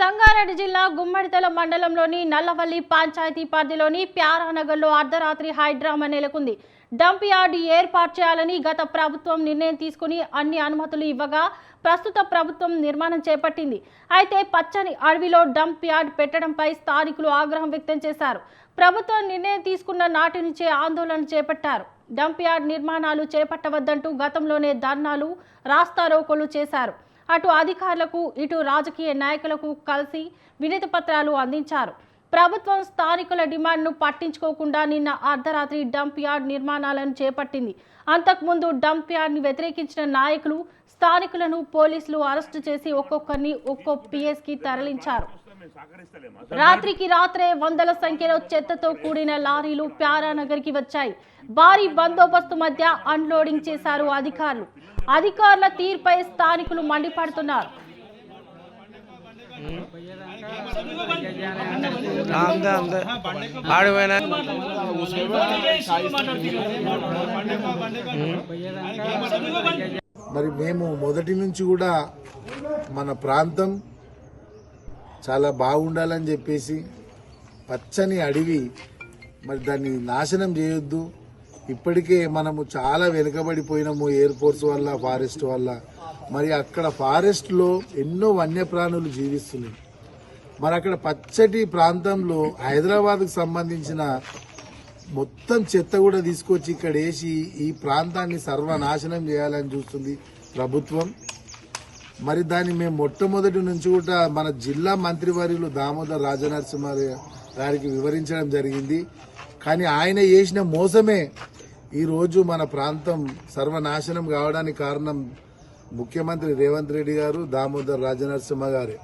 సంగారెడ్డి జిల్లా గుమ్మడితల మండలంలోని నల్లవల్లి పంచాయతీ పరిధిలోని ప్యారానగర్లో అర్ధరాత్రి హైడ్రామా నెలకొంది. డంప్ యార్డ్ ఏర్పాటు చేయాలని గత ప్రభుత్వం నిర్ణయం తీసుకుని అన్ని అనుమతులు ఇవ్వగా ప్రస్తుత ప్రభుత్వం నిర్మాణం చేపట్టింది. అయితే పచ్చని అడవిలో డంప్ యార్డ్ పెట్టడంపై స్థానికులు ఆగ్రహం వ్యక్తం చేశారు. ప్రభుత్వం నిర్ణయం తీసుకున్న నాటి నుంచే ఆందోళన చేపట్టారు. డంప్ యార్డ్ నిర్మాణాలు చేపట్టవద్దంటూ గతంలోనే ధర్నాలు రాస్తారోకోలు చేశారు. అటు అధికారులకు ఇటు రాజకీయ నాయకులకు కలిసి వినతి పత్రాలు అందించారు. ప్రభుత్వం స్థానికుల డిమాండ్ను పట్టించుకోకుండా నిన్న అర్ధరాత్రి డంప్ యార్డ్ నిర్మాణాలను చేపట్టింది. అంతకుముందు డంప్ యార్డ్ని వ్యతిరేకించిన నాయకులు స్థానికులను పోలీసులు అరెస్టు చేసి ఒక్కొక్కరిని ఒక్కో పిఎస్కి తరలించారు. రాత్రికి రాత్రే వందల సంఖ్యలో చెత్తతో కూడిన లారీలు ప్యారానగర్కి వచ్చాయి. భారీ బందోబస్తు మధ్య అన్లోడింగ్ చేశారు అధికారులు. అధికారుల తీరుపై స్థానికులు మండిపడుతున్నారు. ఆడిపోయినా మరి మేము మొదటి నుంచి కూడా మన ప్రాంతం చాలా బాగుండాలని చెప్పేసి పచ్చని అడవి మరి దాన్ని నాశనం చేయొద్దు. ఇప్పటికే మనము చాలా వెనుకబడిపోయినాము ఎయిర్ ఫోర్స్ వల్ల ఫారెస్ట్ వల్ల. మరి అక్కడ ఫారెస్ట్లో ఎన్నో వన్యప్రాణులు జీవిస్తున్నాయి. మరి అక్కడ పచ్చటి ప్రాంతంలో హైదరాబాద్కు సంబంధించిన మొత్తం చెత్త కూడా తీసుకొచ్చి ఇక్కడ వేసి ఈ ప్రాంతాన్ని సర్వనాశనం చేయాలని చూస్తుంది ప్రభుత్వం. మరి దాన్ని మేము మొట్టమొదటి నుంచి కూడా మన జిల్లా మంత్రివర్యులు దామోదర్ రాజనరసింహారావు దానికి వివరించడం జరిగింది. కానీ ఆయన చేసిన మోసమే ఈరోజు మన ప్రాంతం సర్వనాశనం కావడానికి కారణం ముఖ్యమంత్రి రేవంత్ రెడ్డి గారు దామోదర్ రాజనరసింహ గారే.